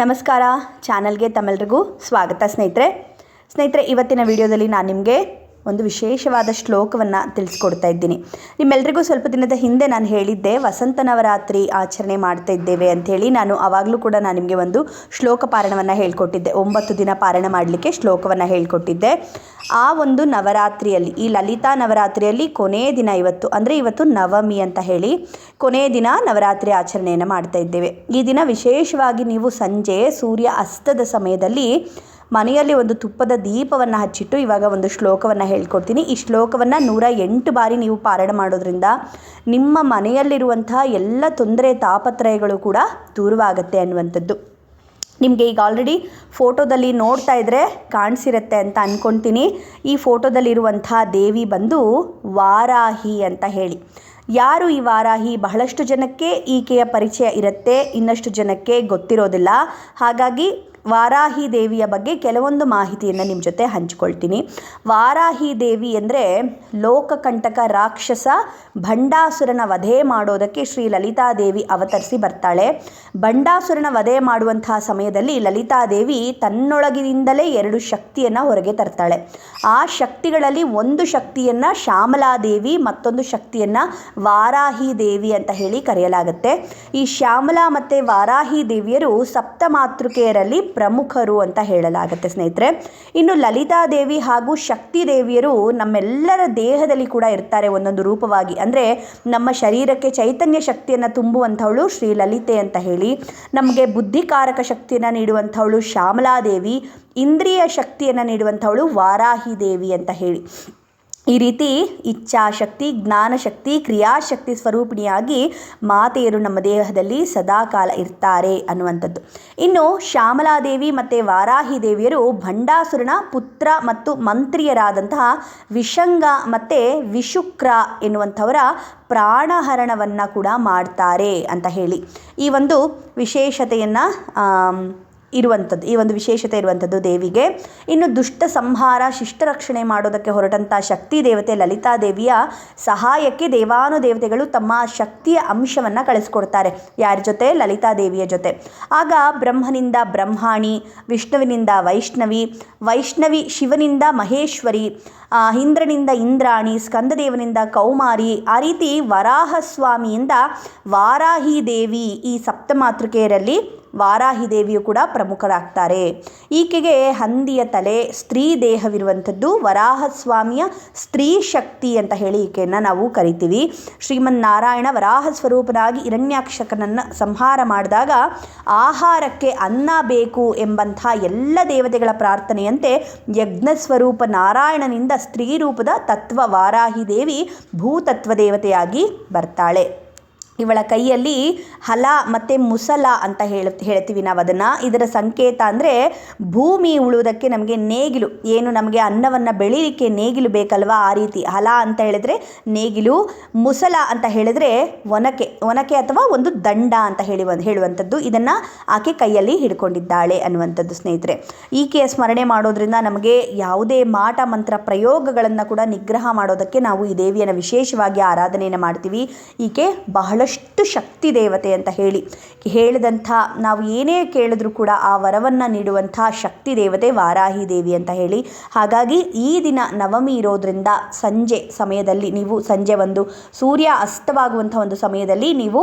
ನಮಸ್ಕಾರ. ಚಾನಲ್ಗೆ ತಮ್ಮೆಲ್ರಿಗೂ ಸ್ವಾಗತ ಸ್ನೇಹಿತರೆ. ಸ್ನೇಹಿತರೆ ಇವತ್ತಿನ ವಿಡಿಯೋದಲ್ಲಿ ನಾನು ನಿಮಗೆ ಒಂದು ವಿಶೇಷವಾದ ಶ್ಲೋಕವನ್ನು ತಿಳಿಸ್ಕೊಡ್ತಾ ಇದ್ದೀನಿ. ನಿಮ್ಮೆಲ್ಲರಿಗೂ ಸ್ವಲ್ಪ ದಿನದ ಹಿಂದೆ ನಾನು ಹೇಳಿದ್ದೆ ವಸಂತ ನವರಾತ್ರಿ ಆಚರಣೆ ಮಾಡ್ತಾ ಇದ್ದೇವೆ ಅಂಥೇಳಿ. ನಾನು ಆವಾಗಲೂ ಕೂಡ ನಾನು ನಿಮಗೆ ಒಂದು ಶ್ಲೋಕ ಪಾರಣವನ್ನು ಹೇಳ್ಕೊಟ್ಟಿದ್ದೆ. ಒಂಬತ್ತು ದಿನ ಪಾರಣ ಮಾಡಲಿಕ್ಕೆ ಶ್ಲೋಕವನ್ನು ಹೇಳ್ಕೊಟ್ಟಿದ್ದೆ. ಆ ಒಂದು ನವರಾತ್ರಿಯಲ್ಲಿ, ಈ ಲಲಿತಾ ನವರಾತ್ರಿಯಲ್ಲಿ ಕೊನೆಯ ದಿನ ಇವತ್ತು, ಅಂದರೆ ಇವತ್ತು ನವಮಿ ಅಂತ ಹೇಳಿ ಕೊನೆಯ ದಿನ ನವರಾತ್ರಿ ಆಚರಣೆಯನ್ನು ಮಾಡ್ತಾ ಇದ್ದೇವೆ. ಈ ದಿನ ವಿಶೇಷವಾಗಿ ನೀವು ಸಂಜೆ ಸೂರ್ಯ ಅಸ್ತದ ಸಮಯದಲ್ಲಿ ಮನೆಯಲ್ಲಿ ಒಂದು ತುಪ್ಪದ ದೀಪವನ್ನು ಹಚ್ಚಿಟ್ಟು ಇವಾಗ ಒಂದು ಶ್ಲೋಕವನ್ನು ಹೇಳ್ಕೊಡ್ತೀನಿ. ಈ ಶ್ಲೋಕವನ್ನು ನೂರ ಎಂಟು ಬಾರಿ ನೀವು ಪಾರಾಯಣ ಮಾಡೋದ್ರಿಂದ ನಿಮ್ಮ ಮನೆಯಲ್ಲಿರುವಂತಹ ಎಲ್ಲ ತೊಂದರೆ, ತಾಪತ್ರಯಗಳು ಕೂಡ ದೂರವಾಗುತ್ತೆ ಅನ್ನುವಂಥದ್ದು. ನಿಮಗೆ ಈಗ ಆಲ್ರೆಡಿ ಫೋಟೋದಲ್ಲಿ ನೋಡ್ತಾ ಇದ್ದರೆ ಕಾಣಿಸಿರುತ್ತೆ ಅಂತ ಅಂದ್ಕೊಳ್ತೀನಿ ಈ ಫೋಟೋದಲ್ಲಿರುವಂಥ ದೇವಿ ಬಂದು ವಾರಾಹಿ ಅಂತ ಹೇಳಿ. ಯಾರು ಈ ವಾರಾಹಿ? ಬಹಳಷ್ಟು ಜನಕ್ಕೆ ಈಕೆಯ ಪರಿಚಯ ಇರುತ್ತೆ, ಇನ್ನಷ್ಟು ಜನಕ್ಕೆ ಗೊತ್ತಿರೋದಿಲ್ಲ. ಹಾಗಾಗಿ ವಾರಾಹಿ ದೇವಿಯ ಬಗ್ಗೆ ಕೆಲವೊಂದು ಮಾಹಿತಿಯನ್ನು ನಿಮ್ಮ ಜೊತೆ ಹಂಚಿಕೊಳ್ತೀನಿ. ವಾರಾಹಿ ದೇವಿ ಅಂದರೆ ಲೋಕಕಂಟಕ ರಾಕ್ಷಸ ಭಂಡಾಸುರನ ವಧೆ ಮಾಡೋದಕ್ಕೆ ಶ್ರೀ ಲಲಿತಾದೇವಿ ಅವತರಿಸಿ ಬರ್ತಾಳೆ. ಭಂಡಾಸುರನ ವಧೆ ಮಾಡುವಂತಹ ಸಮಯದಲ್ಲಿ ಲಲಿತಾದೇವಿ ತನ್ನೊಳಗಿನಿಂದಲೇ ಎರಡು ಶಕ್ತಿಯನ್ನು ಹೊರಗೆ ತರ್ತಾಳೆ. ಆ ಶಕ್ತಿಗಳಲ್ಲಿ ಒಂದು ಶಕ್ತಿಯನ್ನು ಶ್ಯಾಮಲಾದೇವಿ, ಮತ್ತೊಂದು ಶಕ್ತಿಯನ್ನು ವಾರಾಹಿ ದೇವಿ ಅಂತ ಹೇಳಿ ಕರೆಯಲಾಗುತ್ತೆ. ಈ ಶ್ಯಾಮಲಾ ಮತ್ತು ವಾರಾಹಿ ದೇವಿಯರು ಸಪ್ತ ಮಾತೃಕೆಯರಲ್ಲಿ ಪ್ರಮುಖರು ಅಂತ ಹೇಳಲಾಗುತ್ತೆ ಸ್ನೇಹಿತರೆ. ಇನ್ನು ಲಲಿತಾದೇವಿ ಹಾಗೂ ಶಕ್ತಿ ದೇವಿಯರು ನಮ್ಮೆಲ್ಲರ ದೇಹದಲ್ಲಿ ಕೂಡ ಇರ್ತಾರೆ ಒಂದೊಂದು ರೂಪವಾಗಿ. ಅಂದರೆ ನಮ್ಮ ಶರೀರಕ್ಕೆ ಚೈತನ್ಯ ಶಕ್ತಿಯನ್ನು ತುಂಬುವಂಥವಳು ಶ್ರೀ ಲಲಿತೆ ಅಂತ ಹೇಳಿ, ನಮಗೆ ಬುದ್ಧಿಕಾರಕ ಶಕ್ತಿಯನ್ನು ನೀಡುವಂಥವಳು ಶ್ಯಾಮಲಾದೇವಿ, ಇಂದ್ರಿಯ ಶಕ್ತಿಯನ್ನು ನೀಡುವಂಥವಳು ವಾರಾಹಿ ದೇವಿ ಅಂತ ಹೇಳಿ. ಈ ರೀತಿ ಇಚ್ಛಾಶಕ್ತಿ, ಜ್ಞಾನಶಕ್ತಿ, ಕ್ರಿಯಾಶಕ್ತಿ ಸ್ವರೂಪಿಣಿಯಾಗಿ ಮಾತೆಯರು ನಮ್ಮ ದೇಹದಲ್ಲಿ ಸದಾಕಾಲ ಇರ್ತಾರೆ ಅನ್ನುವಂಥದ್ದು. ಇನ್ನು ಶ್ಯಾಮಲಾದೇವಿ ಮತ್ತು ವಾರಾಹಿ ದೇವಿಯರು ಭಂಡಾಸುರನ ಪುತ್ರ ಮತ್ತು ಮಂತ್ರಿಯರಾದಂತಹ ವಿಷಂಗ ಮತ್ತು ವಿಶುಕ್ರ ಎನ್ನುವಂಥವರ ಪ್ರಾಣಹರಣವನ್ನು ಕೂಡ ಮಾಡ್ತಾರೆ ಅಂತ ಹೇಳಿ. ಈ ಒಂದು ವಿಶೇಷತೆಯನ್ನು ಇರುವಂಥದ್ದು, ಈ ಒಂದು ವಿಶೇಷತೆ ಇರುವಂಥದ್ದು ದೇವಿಗೆ. ಇನ್ನು ದುಷ್ಟ ಸಂಹಾರ, ಶಿಷ್ಟ ರಕ್ಷಣೆ ಮಾಡೋದಕ್ಕೆ ಹೊರಟಂಥ ಶಕ್ತಿ ದೇವತೆ ಲಲಿತಾ ದೇವಿಯ ಸಹಾಯಕ್ಕೆ ದೇವಾನುದೇವತೆಗಳು ತಮ್ಮ ಶಕ್ತಿಯ ಅಂಶವನ್ನು ಕಳಿಸ್ಕೊಡ್ತಾರೆ. ಯಾರ ಜೊತೆ? ಲಲಿತಾ ದೇವಿಯ ಜೊತೆ. ಆಗ ಬ್ರಹ್ಮನಿಂದ ಬ್ರಹ್ಮಾಣಿ, ವಿಷ್ಣುವಿನಿಂದ ವೈಷ್ಣವಿ ವೈಷ್ಣವಿ ಶಿವನಿಂದ ಮಹೇಶ್ವರಿ ಇಂದ್ರನಿಂದ ಇಂದ್ರಾಣಿ, ಸ್ಕಂದದೇವನಿಂದ ಕೌಮಾರಿ, ಆ ರೀತಿ ವರಾಹಸ್ವಾಮಿಯಿಂದ ವಾರಾಹಿ ದೇವಿ ಈ ಸಪ್ತಮಾತೃಕೆಯರಲ್ಲಿ ವಾರಾಹಿ ದೇವಿಯು ಕೂಡ ಪ್ರಮುಖರಾಗ್ತಾರೆ. ಈಕೆಗೆ ಹಂದಿಯ ತಲೆ, ಸ್ತ್ರೀ ದೇಹವಿರುವಂಥದ್ದು, ವರಾಹಸ್ವಾಮಿಯ ಸ್ತ್ರೀ ಶಕ್ತಿ ಅಂತ ಹೇಳಿ ಈಕೆಯನ್ನು ನಾವು ಕರಿತೀವಿ. ಶ್ರೀಮನ್ ನಾರಾಯಣ ವರಾಹ ಸ್ವರೂಪನಾಗಿ ಹಿರಣ್ಯಾಕ್ಷಕನನ್ನು ಸಂಹಾರ ಮಾಡಿದಾಗ ಆಹಾರಕ್ಕೆ ಅನ್ನ ಬೇಕು ಎಂಬಂಥ ಎಲ್ಲ ದೇವತೆಗಳ ಪ್ರಾರ್ಥನೆಯಂತೆ ಯಜ್ಞ ಸ್ವರೂಪ ನಾರಾಯಣನಿಂದ ಸ್ತ್ರೀ ರೂಪದ ತತ್ವ ವಾರಾಹಿ ದೇವಿ ಭೂತತ್ವ ದೇವತೆಯಾಗಿ ಬರ್ತಾಳೆ. ಇವಳ ಕೈಯಲ್ಲಿ ಹಲ ಮತ್ತು ಮುಸಲ ಅಂತ ಹೇಳ, ಹೇಳ್ತೀವಿ ನಾವು ಅದನ್ನು. ಇದರ ಸಂಕೇತ ಅಂದರೆ ಭೂಮಿ ಉಳುವುದಕ್ಕೆ ನಮಗೆ ನೇಗಿಲು, ಏನು ನಮಗೆ ಅನ್ನವನ್ನು ಬೆಳೀಲಿಕ್ಕೆ ನೇಗಿಲು ಬೇಕಲ್ವಾ ಆ ರೀತಿ. ಹಲ ಅಂತ ಹೇಳಿದ್ರೆ ನೇಗಿಲು, ಮುಸಲ ಅಂತ ಹೇಳಿದ್ರೆ ಒನಕೆ ಒನಕೆ ಅಥವಾ ಒಂದು ದಂಡ ಅಂತ ಹೇಳಿ ಹೇಳುವಂಥದ್ದು. ಇದನ್ನು ಆಕೆ ಕೈಯಲ್ಲಿ ಹಿಡ್ಕೊಂಡಿದ್ದಾಳೆ ಅನ್ನುವಂಥದ್ದು ಸ್ನೇಹಿತರೆ. ಈಕೆಯ ಸ್ಮರಣೆ ಮಾಡೋದ್ರಿಂದ ನಮಗೆ ಯಾವುದೇ ಮಾಟ ಮಂತ್ರ ಪ್ರಯೋಗಗಳನ್ನು ಕೂಡ ನಿಗ್ರಹ ಮಾಡೋದಕ್ಕೆ ನಾವು ಈ ದೇವಿಯನ್ನು ವಿಶೇಷವಾಗಿ ಆರಾಧನೆಯನ್ನು ಮಾಡ್ತೀವಿ. ಈಕೆ ಬಹಳ ಬಹಳಷ್ಟು ಶಕ್ತಿ ದೇವತೆ ಅಂತ ಹೇಳಿ. ಹೇಳಿದಂಥ ನಾವು ಏನೇ ಕೇಳಿದ್ರೂ ಕೂಡ ಆ ವರವನ್ನು ನೀಡುವಂಥ ಶಕ್ತಿ ದೇವತೆ ವಾರಾಹಿ ದೇವಿ ಅಂತ ಹೇಳಿ. ಹಾಗಾಗಿ ಈ ದಿನ ನವಮಿ ಇರೋದ್ರಿಂದ ಸಂಜೆ ಸಮಯದಲ್ಲಿ ನೀವು ಸಂಜೆ ಒಂದು ಸೂರ್ಯ ಅಸ್ತವಾಗುವಂಥ ಒಂದು ಸಮಯದಲ್ಲಿ ನೀವು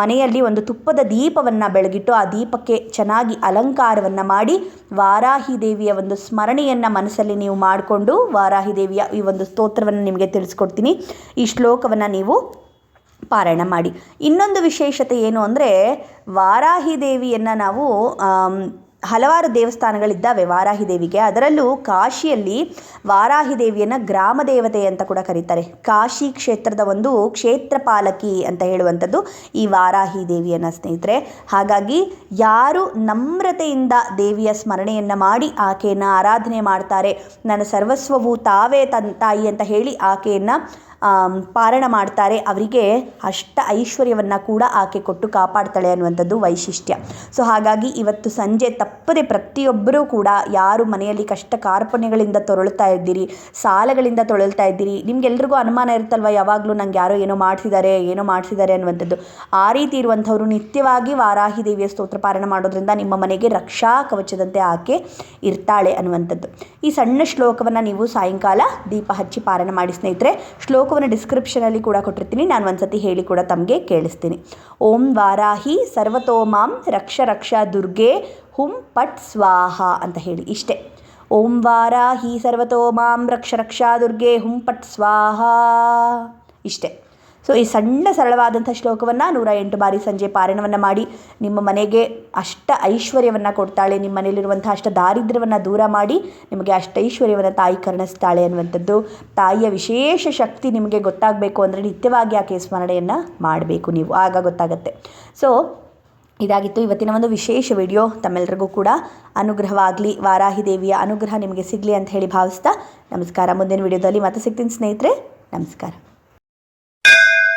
ಮನೆಯಲ್ಲಿ ಒಂದು ತುಪ್ಪದ ದೀಪವನ್ನು ಬೆಳಗಿಟ್ಟು ಆ ದೀಪಕ್ಕೆ ಚೆನ್ನಾಗಿ ಅಲಂಕಾರವನ್ನು ಮಾಡಿ ವಾರಾಹಿ ದೇವಿಯ ಒಂದು ಸ್ಮರಣೆಯನ್ನು ಮನಸ್ಸಲ್ಲಿ ನೀವು ಮಾಡಿಕೊಂಡು ವಾರಾಹಿ ದೇವಿಯ ಈ ಒಂದು ಸ್ತೋತ್ರವನ್ನು ನಿಮಗೆ ತಿಳಿಸ್ಕೊಡ್ತೀನಿ. ಈ ಶ್ಲೋಕವನ್ನು ನೀವು ಪಾರಾಯಣ ಮಾಡಿ. ಇನ್ನೊಂದು ವಿಶೇಷತೆ ಏನು ಅಂದರೆ, ವಾರಾಹಿ ದೇವಿಯನ್ನು ನಾವು ಹಲವಾರು ದೇವಸ್ಥಾನಗಳಿದ್ದಾವೆ ವಾರಾಹಿ ದೇವಿಗೆ. ಅದರಲ್ಲೂ ಕಾಶಿಯಲ್ಲಿ ವಾರಾಹಿ ದೇವಿಯನ್ನು ಗ್ರಾಮ ದೇವತೆ ಅಂತ ಕೂಡ ಕರೀತಾರೆ. ಕಾಶಿ ಕ್ಷೇತ್ರದ ಒಂದು ಕ್ಷೇತ್ರ ಪಾಲಕಿ ಅಂತ ಹೇಳುವಂಥದ್ದು ಈ ವಾರಾಹಿ ದೇವಿಯನ್ನು ಸ್ನೇಹಿತರೆ. ಹಾಗಾಗಿ ಯಾರು ನಮ್ರತೆಯಿಂದ ದೇವಿಯ ಸ್ಮರಣೆಯನ್ನು ಮಾಡಿ ಆಕೆಯನ್ನು ಆರಾಧನೆ ಮಾಡ್ತಾರೆ ನನ್ನ ಸರ್ವಸ್ವವು ತಾವೇ ತನ್ ತಾಯಿ ಅಂತ ಹೇಳಿ ಆಕೆಯನ್ನು ಪಾರಣ ಮಾಡ್ತಾರೆ. ಅವರಿಗೆ ಅಷ್ಟ ಐಶ್ವರ್ಯವನ್ನು ಕೂಡ ಆಕೆ ಕೊಟ್ಟು ಕಾಪಾಡ್ತಾಳೆ ಅನ್ನುವಂಥದ್ದು ವೈಶಿಷ್ಟ್ಯ. ಸೊ ಹಾಗಾಗಿ ಇವತ್ತು ಸಂಜೆ ತಪ್ಪದೆ ಪ್ರತಿಯೊಬ್ಬರೂ ಕೂಡ ಯಾರು ಮನೆಯಲ್ಲಿ ಕಷ್ಟ ಕಾರ್ಪಣ್ಯಗಳಿಂದ ತೊರಳ್ತಾ ಇದ್ದೀರಿ, ಸಾಲಗಳಿಂದ ತೊಳಲ್ತಾ ಇದ್ದೀರಿ, ನಿಮ್ಗೆಲ್ರಿಗೂ ಅನುಮಾನ ಇರುತ್ತಲ್ವ ಯಾವಾಗಲೂ ನಂಗೆ ಯಾರೋ ಏನೋ ಮಾಡ್ತಿದ್ದಾರೆ ಏನೋ ಮಾಡ್ತಿದ್ದಾರೆ ಅನ್ನುವಂಥದ್ದು. ಆ ರೀತಿ ಇರುವಂಥವ್ರು ನಿತ್ಯವಾಗಿ ವಾರಾಹಿ ದೇವಿಯ ಸ್ತೋತ್ರ ಪಾರಣ ಮಾಡೋದ್ರಿಂದ ನಿಮ್ಮ ಮನೆಗೆ ರಕ್ಷಾ ಕವಚದಂತೆ ಆಕೆ ಇರ್ತಾಳೆ ಅನ್ನುವಂಥದ್ದು. ಈ ಸಣ್ಣ ಶ್ಲೋಕವನ್ನು ನೀವು ಸಾಯಂಕಾಲ ದೀಪ ಹಚ್ಚಿ ಪಾರಣ ಮಾಡಿ ಸ್ನೇಹಿತರೆ ಶ್ಲೋಕವನ್ನು ಡಿಸ್ಕ್ರಿಪ್ಷನಲ್ಲಿ ಕೂಡ ಕೊಟ್ಟಿರ್ತೀನಿ. ನಾನು ಒಂದ್ಸತಿ ಹೇಳಿ ಕೂಡ ತಮಗೆ ಕೇಳಿಸ್ತೀನಿ. ಓಂ ವಾರಾಹಿ ಸರ್ವತೋಮಾಂ ರಕ್ಷ ರಕ್ಷ ದುರ್ಗೆ ಹುಂ ಪಟ್ ಸ್ವಾಹ ಅಂತ ಹೇಳಿ ಇಷ್ಟೇ. ಓಂ ವಾರಾಹಿ ಸರ್ವತೋಮಾಂ ರಕ್ಷ ರಕ್ಷಾ ದುರ್ಗೆ ಹುಂ ಪಟ್ ಸ್ವಾಹ ಇಷ್ಟೇ. ಸೊ ಈ ಸಣ್ಣ ಸರಳವಾದಂಥ ಶ್ಲೋಕವನ್ನು ನೂರ ಎಂಟು ಬಾರಿ ಸಂಜೆ ಪಾರಾಯಣವನ್ನು ಮಾಡಿ, ನಿಮ್ಮ ಮನೆಗೆ ಅಷ್ಟ ಐಶ್ವರ್ಯವನ್ನು ಕೊಡ್ತಾಳೆ, ನಿಮ್ಮ ಮನೆಯಲ್ಲಿರುವಂಥ ಅಷ್ಟ ದಾರಿದ್ರ್ಯವನ್ನು ದೂರ ಮಾಡಿ, ನಿಮಗೆ ಅಷ್ಟ ಐಶ್ವರ್ಯವನ್ನು ತಾಯಿ ಕರುಣಿಸ್ತಾಳೆ ಅನ್ನುವಂಥದ್ದು, ತಾಯಿಯ ವಿಶೇಷ ಶಕ್ತಿ ನಿಮಗೆ ಗೊತ್ತಾಗಬೇಕು ಅಂದರೆ ನಿತ್ಯವಾಗಿ ಆಕೆ ಸ್ಮರಣೆಯನ್ನು ಮಾಡಬೇಕು ನೀವು. ಆಗ ಗೊತ್ತಾಗುತ್ತೆ. ಸೊ ಇದಾಗಿತ್ತು ಇವತ್ತಿನ ಒಂದು ವಿಶೇಷ ವಿಡಿಯೋ. ತಮ್ಮೆಲ್ಲರಿಗೂ ಕೂಡ ಅನುಗ್ರಹವಾಗಲಿ. ವಾರಾಹಿ ದೇವಿಯ ಅನುಗ್ರಹ ನಿಮಗೆ ಸಿಗಲಿ ಅಂತ ಹೇಳಿ ಭಾವಿಸ್ತಾ ನಮಸ್ಕಾರ. ಮುಂದಿನ ವಿಡಿಯೋದಲ್ಲಿ ಮತ್ತೆ ಸಿಗ್ತೀನಿ ಸ್ನೇಹಿತರೆ. ನಮಸ್ಕಾರ.